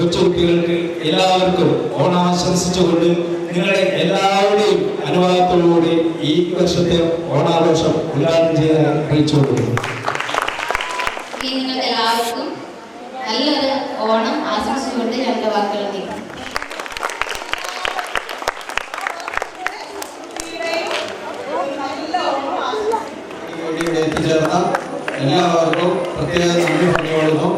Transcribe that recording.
കൊച്ചുകുട്ടികൾക്ക് എല്ലാവർക്കും ഓണാശംസിച്ചുകൊണ്ട് നിങ്ങളുടെ എല്ലാവരുടെയും അനുവാദത്തോടുകൂടി ഈ വർഷത്തെ ഓണാഘോഷം ഉദ്ഘാടനം ചെയ്യാൻ അറിയിച്ചു കൊടുക്കുന്നു എല്ലാവർക്കും നല്ലൊരു ഓണം ആശംസിച്ചുകൊണ്ട് രണ്ട് വാക്കുകൾ നീക്കും. വേണ്ടി ഇവിടെ എത്തിച്ചേർന്ന എല്ലാവർക്കും പ്രത്യേക നന്ദി പറഞ്ഞുകൊള്ളുന്നു.